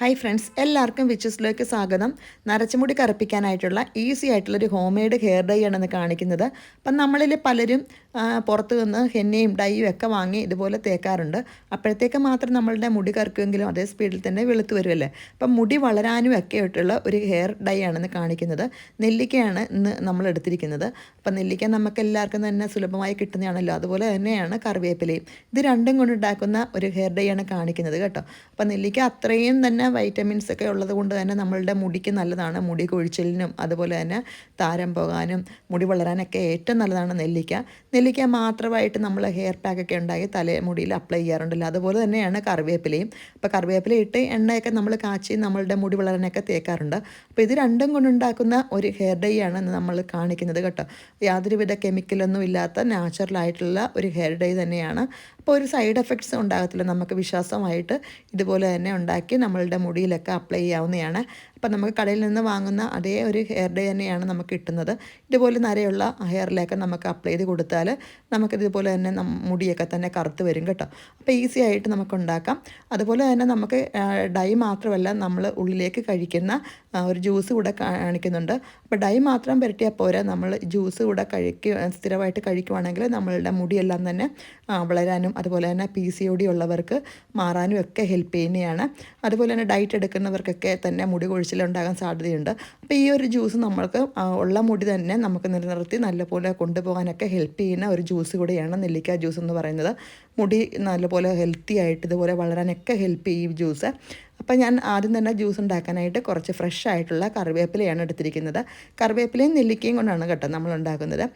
Hi friends എല്ലാവർക്കും വിച്ചസിലേക്ക് സ്വാഗതം. നരച്ചുമുടി കറുപ്പിക്കാനായിട്ടുള്ള easy ആയിട്ടുള്ള ഒരു ഹോം മെയ്ഡ് ഹെയർ ഡൈ ആണെന്ന് കാണിക്കുന്നത്. അപ്പം നമ്മളിൽ പലരും പുറത്തു നിന്ന് ഹെന്നയും ഡൈയും ഒക്കെ വാങ്ങി ഇതുപോലെ തേക്കാറുണ്ട്. അപ്പോഴത്തേക്ക് മാത്രം നമ്മളുടെ മുടി കറുക്കുമെങ്കിലും അതേ സ്പീഡിൽ തന്നെ വെളുത്ത് വരുമല്ലേ അപ്പം മുടി വളരാനും ഒക്കെ ആയിട്ടുള്ള ഒരു ഹെയർ ഡൈ ആണെന്ന് കാണിക്കുന്നത്. നെല്ലിക്കയാണ് ഇന്ന് നമ്മൾ എടുത്തിരിക്കുന്നത്. അപ്പം നെല്ലിക്ക നമുക്ക് എല്ലാവർക്കും തന്നെ സുലഭമായി കിട്ടുന്നതാണല്ലോ. അതുപോലെ തന്നെയാണ് കറിവേപ്പിലയും. ഇത് രണ്ടും കൊണ്ടുണ്ടാക്കുന്ന ഒരു ഹെയർ ഡൈ ആണ് കാണിക്കുന്നത് കേട്ടോ. അപ്പം നെല്ലിക്ക അത്രയും തന്നെ വൈറ്റമിൻസ് ഒക്കെ ഉള്ളത് കൊണ്ട് തന്നെ നമ്മളുടെ മുടിക്ക് നല്ലതാണ്. മുടി കൊഴിച്ചിലിനും അതുപോലെ തന്നെ താരം പോകാനും മുടി വളരാനൊക്കെ ഏറ്റവും നല്ലതാണ് നെല്ലിക്ക. നെല്ലിക്ക മാത്രമായിട്ട് നമ്മൾ ഹെയർ പാക്കൊക്കെ ഉണ്ടാക്കി തലമുടിയിൽ അപ്ലൈ ചെയ്യാറുണ്ടല്ലോ. അതുപോലെ തന്നെയാണ് കറിവേപ്പിലയും. അപ്പോൾ കറിവേപ്പില ഇട്ട് എണ്ണയൊക്കെ നമ്മൾ കാച്ചി നമ്മളുടെ മുടി വളരാനൊക്കെ തേക്കാറുണ്ട്. അപ്പോൾ ഇത് രണ്ടും കൊണ്ടുണ്ടാക്കുന്ന ഒരു ഹെയർ ഡൈ ആണ് നമ്മൾ കാണിക്കുന്നത് കേട്ടോ. യാതൊരുവിധ കെമിക്കലൊന്നും ഇല്ലാത്ത നാച്ചുറലായിട്ടുള്ള ഒരു ഹെയർ ഡൈ തന്നെയാണ്. അപ്പോൾ ഒരു സൈഡ് എഫക്ട്സ് ഉണ്ടാകത്തില്ല. നമുക്ക് വിശ്വാസമായിട്ട് ഇതുപോലെ തന്നെ ഉണ്ടാക്കി നമ്മളുടെ മുടിയിലൊക്കെ അപ്ലൈ ചെയ്യാവുന്നതാണ്. അപ്പം നമുക്ക് കടയിൽ നിന്ന് വാങ്ങുന്ന അതേ ഒരു ഹെയർ ഡേ തന്നെയാണ് നമുക്ക് കിട്ടുന്നത്. ഇതുപോലെ നരയുള്ള ഹെയറിലൊക്കെ നമുക്ക് അപ്ലൈ ചെയ്ത് കൊടുത്താൽ നമുക്ക് ഇതുപോലെ തന്നെ മുടിയൊക്കെ തന്നെ കറുത്ത് വരും കേട്ടോ. അപ്പോൾ ഈസി ആയിട്ട് നമുക്ക് ഉണ്ടാക്കാം. അതുപോലെ തന്നെ നമുക്ക് ഡൈ മാത്രമല്ല നമ്മൾ ഉള്ളിലേക്ക് കഴിക്കുന്ന ഒരു ജ്യൂസ് കൂടെ കാണിക്കുന്നുണ്ട്. അപ്പോൾ ഡൈ മാത്രം പുരട്ടിയാൽ പോരാ നമ്മൾ ജ്യൂസ് കൂടെ കഴിക്കുക സ്ഥിരമായിട്ട് കഴിക്കുവാണെങ്കിൽ നമ്മളുടെ മുടിയെല്ലാം തന്നെ വളരാനും അതുപോലെ തന്നെ പി സി ഒ ഡി ഉള്ളവർക്ക് മാറാനും ഒക്കെ ഹെൽപ്പ് ചെയ്യുന്നതാണ്. അതുപോലെ തന്നെ ഡയറ്റ് എടുക്കുന്നവർക്കൊക്കെ തന്നെ മുടി കൊഴിച്ചിലുണ്ടാകാൻ സാധ്യതയുണ്ട്. അപ്പോൾ ഈ ഒരു ജ്യൂസ് നമ്മൾക്ക് ഉള്ള മുടി തന്നെ നമുക്ക് നിലനിർത്തി നല്ലപോലെ കൊണ്ടുപോകാനൊക്കെ ഹെൽപ്പ് ചെയ്യുന്ന ഒരു ജ്യൂസ് കൂടിയാണ് നെല്ലിക്ക ജ്യൂസ് എന്ന് പറയുന്നത്. മുടി നല്ലപോലെ ഹെൽത്തി ആയിട്ട് ഇതുപോലെ വളരാനൊക്കെ ഹെൽപ്പ് ചെയ്യും ഈ ജ്യൂസ് അപ്പോൾ ഞാൻ ആദ്യം തന്നെ ജ്യൂസ് ഉണ്ടാക്കാനായിട്ട് കുറച്ച് ഫ്രഷ് ആയിട്ടുള്ള കറിവേപ്പിലയാണ് എടുത്തിരിക്കുന്നത്. കറിവേപ്പിലയും നെല്ലിക്കയും കൊണ്ടാണ് കേട്ടോ നമ്മൾ ഉണ്ടാക്കുന്നത്.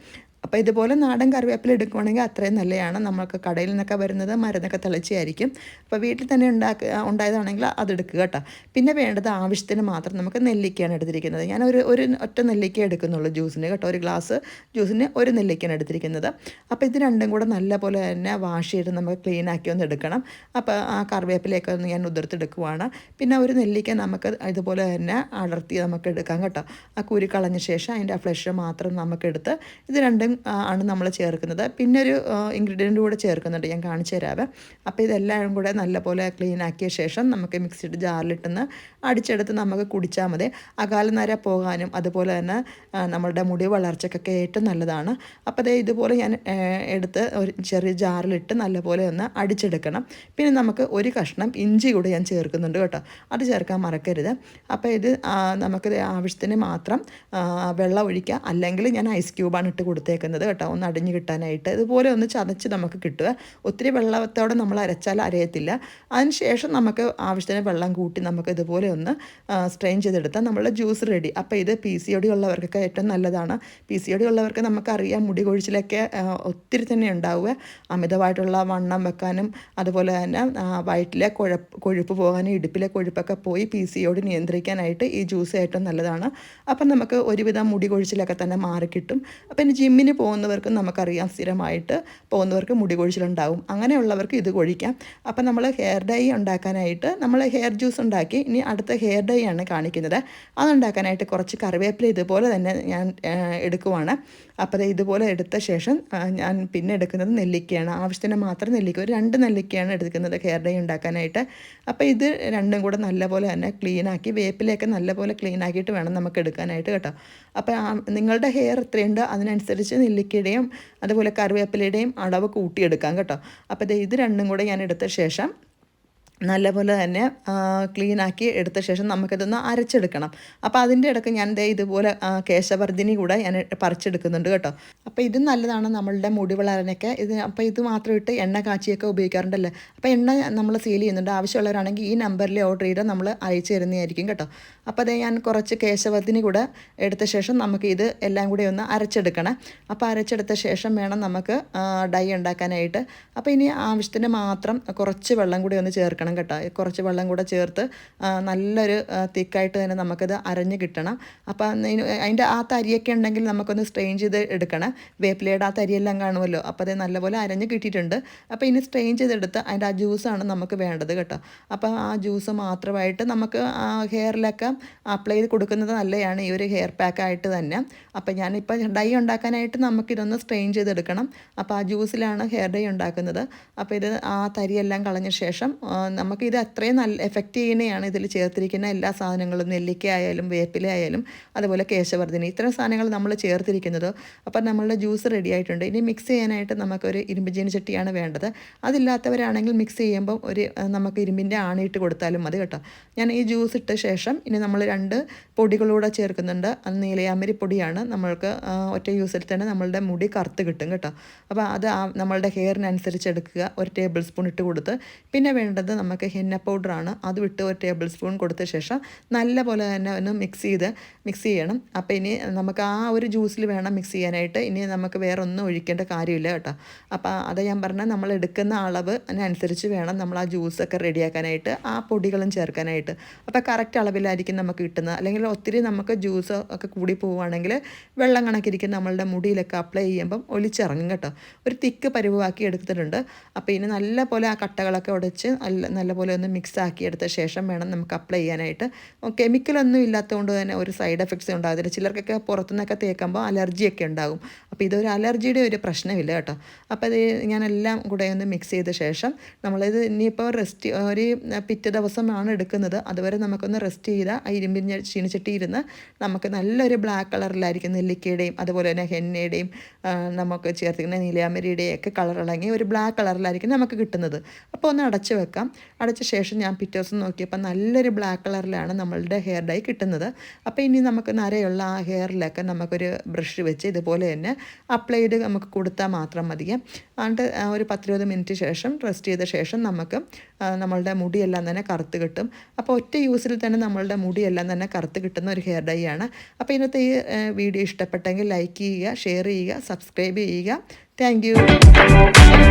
അപ്പോൾ ഇതുപോലെ നാടൻ കറിവേപ്പില എടുക്കുവാണെങ്കിൽ അത്രയും നല്ലതാണ്. നമ്മൾക്ക് കടയിൽ നിന്നൊക്കെ വരുന്നത് മരുന്നൊക്കെ തിളച്ചായിരിക്കും അപ്പോൾ വീട്ടിൽ തന്നെ ഉണ്ടാക്കുക ഉണ്ടായതാണെങ്കിൽ അതെടുക്കുക കേട്ടോ. പിന്നെ വേണ്ടത് ആവശ്യത്തിന് മാത്രം നമുക്ക് നെല്ലിക്കയാണ് എടുത്തിരിക്കുന്നത്. ഞാൻ ഒരു ഒരു ഒറ്റ നെല്ലിക്ക എടുക്കുന്നുള്ളൂ ജ്യൂസിന് കേട്ടോ. ഒരു ഗ്ലാസ് ജ്യൂസിന് ഒരു നെല്ലിക്കയാണ് എടുത്തിരിക്കുന്നത്. അപ്പോൾ ഇത് രണ്ടും കൂടെ നല്ലപോലെ തന്നെ വാഷ് ചെയ്ത് നമുക്ക് ക്ലീൻ ആക്കി ഒന്ന് എടുക്കണം. അപ്പോൾ ആ കറിവേപ്പിലയൊക്കെ ഒന്ന് ഞാൻ ഉതിർത്തെടുക്കുവാണ് പിന്നെ ഒരു നെല്ലിക്ക നമുക്ക് ഇതുപോലെ തന്നെ അടർത്തി നമുക്ക് എടുക്കാം കേട്ടോ. ആ കുരു കളഞ്ഞ ശേഷം അതിന്റെ ആ ഫ്ലഷ് മാത്രം നമുക്കെടുത്ത് ഇത് രണ്ടും ആണ് നമ്മൾ ചേർക്കുന്നത്. പിന്നെ ഒരു ഇൻഗ്രീഡിയന്റ് കൂടെ ചേർക്കുന്നുണ്ട്. ഞാൻ കാണിച്ചു തരാവേ. അപ്പോൾ ഇതെല്ലാം കൂടെ നല്ലപോലെ ക്ലീൻ ആക്കിയ ശേഷം നമുക്ക് മിക്സിഡ് ജാറിലിട്ടൊന്ന് അടിച്ചെടുത്ത് നമുക്ക് കുടിച്ചാൽ മതി. അകാല നര പോകാനും അതുപോലെ തന്നെ നമ്മളുടെ മുടി വളർച്ചക്കൊക്കെ ഏറ്റവും നല്ലതാണ്. അപ്പോൾ അതേ ഇതുപോലെ ഞാൻ എടുത്ത് ഒരു ചെറിയ ജാറിലിട്ട് നല്ലപോലെ ഒന്ന് അടിച്ചെടുക്കണം. പിന്നെ നമുക്ക് ഒരു കഷ്ണം ഇഞ്ചി കൂടെ ഞാൻ ചേർക്കുന്നുണ്ട് കേട്ടോ. അത് ചേർക്കാൻ മറക്കരുത്. അപ്പോൾ ഇത് നമുക്ക് ആവശ്യത്തിന് മാത്രം വെള്ളം ഒഴിക്കുക. അല്ലെങ്കിൽ ഞാൻ ഐസ് ക്യൂബാണ് ഇട്ട് കൊടുത്തേക്കുന്നത് കേട്ടോ. ഒന്ന് അടിഞ്ഞ് കിട്ടാനായിട്ട്. ഇതുപോലെ ഒന്ന് ചതച്ച് നമുക്ക് കിട്ടുക. ഒത്തിരി വെള്ളത്തോടെ നമ്മൾ അരച്ചാൽ അരയത്തില്ല. അതിന് ശേഷം നമുക്ക് ആവശ്യത്തിന് വെള്ളം കൂട്ടി നമുക്ക് ഇതുപോലെ ഒന്ന് സ്ട്രെയിൻ ചെയ്തെടുത്താൽ നമ്മളുടെ ജ്യൂസ് റെഡി അപ്പോൾ ഇത് പി സി ഒടി ഉള്ളവർക്കൊക്കെ ഏറ്റവും നല്ലതാണ്. പി സി ഒടി ഉള്ളവർക്ക് നമുക്കറിയാം മുടി കൊഴിച്ചിലൊക്കെ ഒത്തിരി തന്നെ ഉണ്ടാവുക. അമിതമായിട്ടുള്ള വണ്ണം വെക്കാനും അതുപോലെ തന്നെ വയറ്റിലെ കുഴപ്പ് കൊഴുപ്പ് പോകാനും ഇടുപ്പിലെ കൊഴുപ്പൊക്കെ പോയി പി സി നിയന്ത്രിക്കാനായിട്ട് ഈ ജ്യൂസ് ഏറ്റവും നല്ലതാണ്. അപ്പം നമുക്ക് ഒരുവിധം മുടി കൊഴിച്ചിലൊക്കെ തന്നെ മാറിക്കിട്ടും അപ്പം ഇനി ജിമ്മിന് പോകുന്നവർക്ക് നമുക്കറിയാം സ്ഥിരമായിട്ട് പോകുന്നവർക്ക് മുടി കൊഴിച്ചിലുണ്ടാവും. അങ്ങനെയുള്ളവർക്ക് ഇത് കൊഴിക്കാം. അപ്പം നമ്മൾ ഹെയർ ഡൈ ഉണ്ടാക്കാനായിട്ട് നമ്മൾ ഹെയർ ജ്യൂസ് ഉണ്ടാക്കി ഇനി അടുത്ത ഹെയർ ഡൈ ആണ് കാണിക്കുന്നത്. അതുണ്ടാക്കാനായിട്ട് കുറച്ച് കറിവേപ്പില ഇതുപോലെ തന്നെ ഞാൻ എടുക്കുവാണ്. അപ്പോൾ ഇതുപോലെ എടുത്ത ശേഷം ഞാൻ പിന്നെ എടുക്കുന്നത് നെല്ലിക്കയാണ്. ആവശ്യത്തിന് മാത്രം നെല്ലിക്ക ഒരു രണ്ട് നെല്ലിക്കയാണ് എടുക്കുന്നത് ഹെയർ ഉണ്ടാക്കാനായിട്ട്. അപ്പോൾ ഇത് രണ്ടും കൂടെ നല്ലപോലെ തന്നെ ക്ലീനാക്കി വേപ്പിലയൊക്കെ നല്ലപോലെ ക്ലീനാക്കിയിട്ട് വേണം നമുക്ക് എടുക്കാനായിട്ട് കേട്ടോ. അപ്പോൾ നിങ്ങളുടെ ഹെയർ എത്രയുണ്ട് അതിനനുസരിച്ച് നെല്ലിക്കയുടെയും അതുപോലെ കറിവേപ്പിലയുടെയും അളവ് കൂട്ടിയെടുക്കാം കേട്ടോ. അപ്പോൾ ഇത് രണ്ടും കൂടെ ഞാൻ എടുത്ത ശേഷം നല്ലപോലെ തന്നെ ക്ലീനാക്കി എടുത്ത ശേഷം നമുക്കിതൊന്ന് അരച്ചെടുക്കണം. അപ്പോൾ അതിന്റെ ഇടയ്ക്ക് ഞാൻ ദേ ഇതുപോലെ കേശവർദ്ധിനി കൂടെ ഞാൻ പറിച്ചെടുക്കുന്നുണ്ട് കേട്ടോ. അപ്പോൾ ഇത് നല്ലതാണ് നമ്മളുടെ മുടി വളരാനൊക്കെ. ഇത് അപ്പോൾ ഇത് മാത്രം ഇട്ട് എണ്ണ കാച്ചിയൊക്കെ ഉപയോഗിക്കാറുണ്ടല്ലേ? അപ്പോൾ എണ്ണ നമ്മൾ സീൽ ചെയ്യുന്നുണ്ട്. ആവശ്യമുള്ളവരാണെങ്കിൽ ഈ നമ്പറിൽ ഓർഡർ ചെയ്താൽ നമ്മൾ അയച്ചു തരുന്നതായിരിക്കും കേട്ടോ. അപ്പോൾ അതേ ഞാൻ കുറച്ച് കേശവത്തിന് കൂടെ എടുത്ത ശേഷം നമുക്ക് ഇത് എല്ലാം കൂടി ഒന്ന് അരച്ചെടുക്കണം. അപ്പോൾ അരച്ചെടുത്ത ശേഷം വേണം നമുക്ക് ഡൈ ഉണ്ടാക്കാനായിട്ട്. അപ്പോൾ ഇനി ആവശ്യത്തിന് മാത്രം കുറച്ച് വെള്ളം കൂടി ഒന്ന് ചേർക്കണം കേട്ടോ. കുറച്ച് വെള്ളം കൂടെ ചേർത്ത് നല്ലൊരു തിക്കായിട്ട് തന്നെ നമുക്കത് അരഞ്ഞ് കിട്ടണം. അപ്പോൾ അതിന്റെ ആ തരിയൊക്കെ ഉണ്ടെങ്കിൽ നമുക്കൊന്ന് സ്ട്രെയിൻ ചെയ്ത് എടുക്കണം. വേപ്പിലയുടെ ആ തരിയെല്ലാം കാണുമല്ലോ. അപ്പോൾ അത് നല്ലപോലെ അരഞ്ഞ് കിട്ടിയിട്ടുണ്ട്. അപ്പോൾ ഇനി സ്ട്രെയിൻ ചെയ്തെടുത്ത് അതിന്റെ ആ ജ്യൂസാണ് നമുക്ക് വേണ്ടത് കേട്ടോ. അപ്പോൾ ആ ജ്യൂസ് മാത്രമായിട്ട് നമുക്ക് ഹെയറിലൊക്കെ അപ്ലൈ ചെയ്ത് കൊടുക്കുന്നത് നല്ലതാണ് ഈ ഒരു ഹെയർ പാക്കായിട്ട് തന്നെ. അപ്പോൾ ഞാനിപ്പോൾ ഡൈ ഉണ്ടാക്കാനായിട്ട് നമുക്കിതൊന്ന് സ്ട്രെയിൻ ചെയ്തെടുക്കണം. അപ്പോൾ ആ ജ്യൂസിലാണ് ഹെയർ ഡൈ ഉണ്ടാക്കുന്നത്. അപ്പോൾ ഇത് ആ തരിയെല്ലാം കളഞ്ഞ ശേഷം നമുക്ക് ഇത് അത്രയും നല്ല എഫക്റ്റ് ചെയ്യുന്നതാണ് ഇതിൽ ചേർത്തിരിക്കുന്ന എല്ലാ സാധനങ്ങളും. നെല്ലിക്ക ആയാലും വേപ്പില ആയാലും അതുപോലെ കേശവർദ്ധിനി. ഇത്തരം സാധനങ്ങൾ നമ്മൾ ചേർത്തിരിക്കുന്നത്. അപ്പം നമ്മളുടെ ജ്യൂസ് റെഡി ആയിട്ടുണ്ട്. ഇനി മിക്സ് ചെയ്യാനായിട്ട് നമുക്കൊരു ഇരുമ്പ് ചട്ടിയാണ് വേണ്ടത്. അതില്ലാത്തവരാണെങ്കിൽ മിക്സ് ചെയ്യുമ്പോൾ ഒരു നമുക്ക് ഇരുമ്പിന്റെ ആണിയിട്ട് കൊടുത്താലും മതി കേട്ടോ. ഞാൻ ഈ ജ്യൂസ് ഇട്ട ശേഷം ഇനി നമ്മൾ രണ്ട് പൊടികളൂടെ ചേർക്കുന്നുണ്ട്. അത് നീലയാമരി പൊടിയാണ് നമ്മൾക്ക് ഒറ്റ യൂസിൽ തന്നെ നമ്മളുടെ മുടി കറുത്ത് കിട്ടും കേട്ടോ. അപ്പോൾ അത് നമ്മളുടെ ഹെയറിനനുസരിച്ച് എടുക്കുക. ഒരു ടേബിൾ സ്പൂൺ ഇട്ട് കൊടുത്ത്. പിന്നെ വേണ്ടത് നമുക്ക് ഹെന്ന പൗഡറാണ്. അത് വിട്ട് ഒരു ടേബിൾ സ്പൂൺ കൊടുത്ത ശേഷം നല്ല പോലെ തന്നെ ഒന്ന് മിക്സ് ചെയ്ത് മിക്സ് ചെയ്യണം. അപ്പോൾ ഇനി നമുക്ക് ആ ഒരു ജ്യൂസിൽ വേണം മിക്സ് ചെയ്യാനായിട്ട്. ഇനി നമുക്ക് വേറെ ഒന്നും ഒഴിക്കേണ്ട കാര്യമില്ല കേട്ടോ. അപ്പോൾ അത് ഞാൻ പറഞ്ഞാൽ നമ്മൾ എടുക്കുന്ന അളവ് അതിനനുസരിച്ച് വേണം നമ്മൾ ആ ജ്യൂസൊക്കെ റെഡിയാക്കാനായിട്ട് ആ പൊടികളും ചേർക്കാനായിട്ട്. അപ്പോൾ കറക്റ്റ് അളവിലായിരിക്കും നമുക്ക് കിട്ടുന്നത്. അല്ലെങ്കിൽ ഒത്തിരി നമുക്ക് ജ്യൂസ് ഒക്കെ കൂടി പോവുകയാണെങ്കിൽ വെള്ളം കണക്കിരിക്കും നമ്മളുടെ മുടിയിലൊക്കെ അപ്ലൈ ചെയ്യുമ്പം ഒലിച്ചിറങ്ങും കേട്ടോ. ഒരു തിക്ക് പരുവാക്കി എടുത്തിട്ടുണ്ട്. അപ്പോൾ ഇനി നല്ല പോലെ ആ കട്ടകളൊക്കെ ഉടച്ച് നല്ല നല്ല പോലെ ഒന്ന് മിക്സ് ആക്കി എടുത്ത ശേഷം വേണം നമുക്ക് അപ്ലൈ ചെയ്യാനായിട്ട്. കെമിക്കലൊന്നും ഇല്ലാത്തതുകൊണ്ട് തന്നെ ഒരു സൈഡ് എഫക്ട്സ് ഉണ്ടാകത്തില്ല ചിലർക്കൊക്കെ പുറത്തുനിന്നൊക്കെ തേക്കുമ്പോൾ അലർജിയൊക്കെ ഉണ്ടാകും. അപ്പോൾ ഇതൊരു അലർജിയുടെ ഒരു പ്രശ്നമില്ല കേട്ടോ. അപ്പോൾ ഇത് ഞാനെല്ലാം കൂടെ ഒന്ന് മിക്സ് ചെയ്ത ശേഷം നമ്മളിത് ഇനിയിപ്പോൾ റെസ്റ്റ് ഒരു പിറ്റേ ദിവസമാണ് എടുക്കുന്നത്. അതുവരെ നമുക്കൊന്ന് റെസ്റ്റ് ചെയ്ത ആ ഇരുമ്പിൻ ചീനിച്ചട്ടി ഇരുന്ന് നമുക്ക് നല്ലൊരു ബ്ലാക്ക് കളറിലായിരിക്കും നെല്ലിക്കയുടെയും അതുപോലെ തന്നെ ഹെന്നയുടെയും നമുക്ക് ചേർത്തിരിക്കുന്ന നീലയാമരിയുടെയും ഒക്കെ കളർ ഒരു ബ്ലാക്ക് കളറിലായിരിക്കും നമുക്ക് കിട്ടുന്നത്. അപ്പോൾ ഒന്ന് അടച്ച് വെക്കാം. അടച്ച ശേഷം ഞാൻ പിറ്റേ ദിവസം നോക്കിയപ്പോൾ നല്ലൊരു ബ്ലാക്ക് കളറിലാണ് നമ്മളുടെ ഹെയർ ഡൈ കിട്ടുന്നത്. അപ്പോൾ ഇനി നമുക്ക് നരയുള്ള ആ ഹെയറിലൊക്കെ നമുക്കൊരു ബ്രഷ് വെച്ച് ഇതുപോലെ തന്നെ അപ്ലൈ ചെയ്ത് നമുക്ക് കൊടുത്താൽ മാത്രം മതി അതുകൊണ്ട് ഒരു പത്തിരുപത് മിനിറ്റ് ശേഷം റെസ്റ്റ് ചെയ്ത ശേഷം നമുക്ക് നമ്മളുടെ മുടിയെല്ലാം തന്നെ കറുത്ത് കിട്ടും. അപ്പോൾ ഒറ്റ യൂസിൽ തന്നെ നമ്മളുടെ മുടിയെല്ലാം തന്നെ കറുത്ത് കിട്ടുന്ന ഒരു ഹെയർ ഡൈ ആണ്. അപ്പോൾ ഇന്നത്തെ ഈ വീഡിയോ ഇഷ്ടപ്പെട്ടെങ്കിൽ ലൈക്ക് ചെയ്യുക ഷെയർ ചെയ്യുക സബ്സ്ക്രൈബ് ചെയ്യുക. താങ്ക്